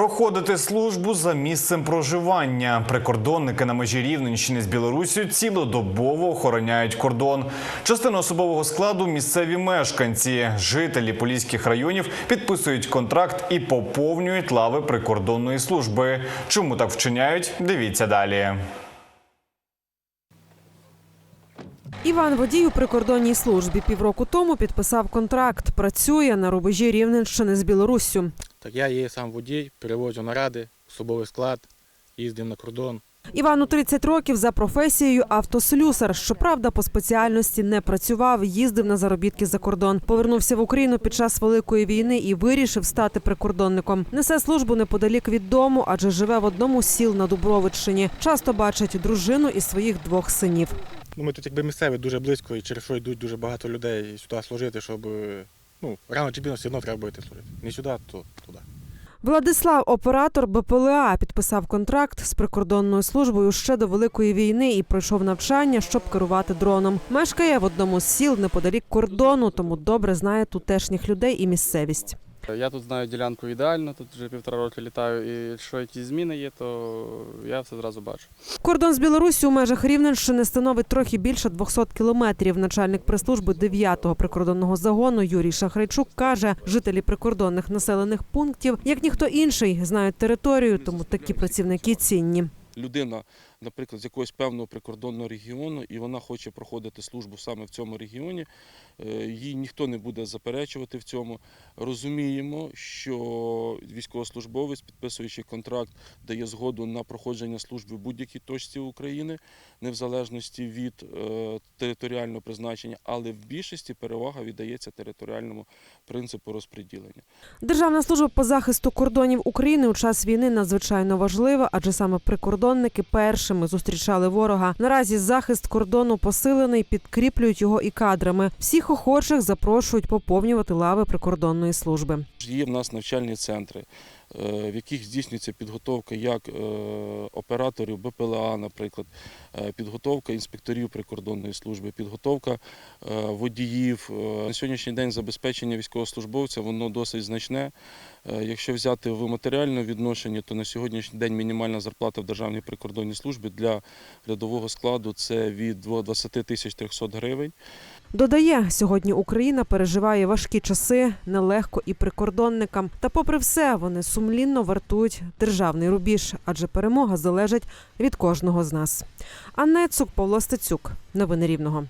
Проходити службу за місцем проживання. Прикордонники на межі Рівненщини з Білоруссю цілодобово охороняють кордон. Частину особового складу місцеві мешканці, жителі поліських районів підписують контракт і поповнюють лави прикордонної служби. Чому так вчиняють? Дивіться далі. Іван водій у прикордонній службі півроку тому підписав контракт. Працює на рубежі Рівненщини з Білоруссю. Так я є сам водій, переводжу наради, особовий склад, їздив на кордон. Івану 30 років за професією автослюсар. Щоправда, по спеціальності не працював, їздив на заробітки за кордон. Повернувся в Україну під час великої війни і вирішив стати прикордонником. Несе службу неподалік від дому, адже живе в одному з сіл на Дубровиччині. Часто бачить дружину і своїх двох синів. Ну, ми тут якби місцеві дуже близько, і через що йдуть дуже багато людей сюди служити, щоб ну, рано чи пізно все одно треба йти служити. Не сюди, то туди. Владислав, оператор БПЛА, підписав контракт з прикордонною службою ще до великої війни і пройшов навчання, щоб керувати дроном. Мешкає в одному з сіл неподалік кордону, тому добре знає тутешніх людей і місцевість. Я тут знаю ділянку ідеально, тут вже півтора року літаю, і якщо якісь зміни є, то я все зразу бачу. Кордон з Білоруссю у межах Рівненщини становить трохи більше 200 кілометрів. Начальник прес-служби 9-го прикордонного загону Юрій Шахрайчук каже, жителі прикордонних населених пунктів, як ніхто інший, знають територію, тому такі працівники цінні. людина, наприклад, з якогось певного прикордонного регіону, і вона хоче проходити службу саме в цьому регіоні, е, їй ніхто не буде заперечувати в цьому. Розуміємо, що військовослужбовець, підписуючи контракт, дає згоду на проходження служби в будь-якій точці України, не в залежності від е, територіального призначення, але в більшості перевага віддається територіальному принципу розподілення. Державна служба по захисту кордонів України у час війни надзвичайно важлива, адже саме прикордонники першими зустрічали ворога. Наразі захист кордону посилений, підкріплюють його і кадрами. Всіх охочих запрошують поповнювати лави прикордонної служби. Є в нас навчальні центри, в яких здійснюється підготовка як е, операторів БПЛА, наприклад, е, підготовка інспекторів прикордонної служби, підготовка е, водіїв. Е, На сьогоднішній день забезпечення військовослужбовця воно досить значне. Е, Якщо взяти в матеріальному відношенні, то на сьогоднішній день мінімальна зарплата в Державній прикордонній службі для рядового складу це від 20 тисяч 300 гривень. Додає, сьогодні Україна переживає важкі часи, нелегко і прикордонникам. Та, попри все, вони сумлінно вартують державний рубіж, адже перемога залежить від кожного з нас. Анна Цук, Павло Стецюк. Новини Рівного.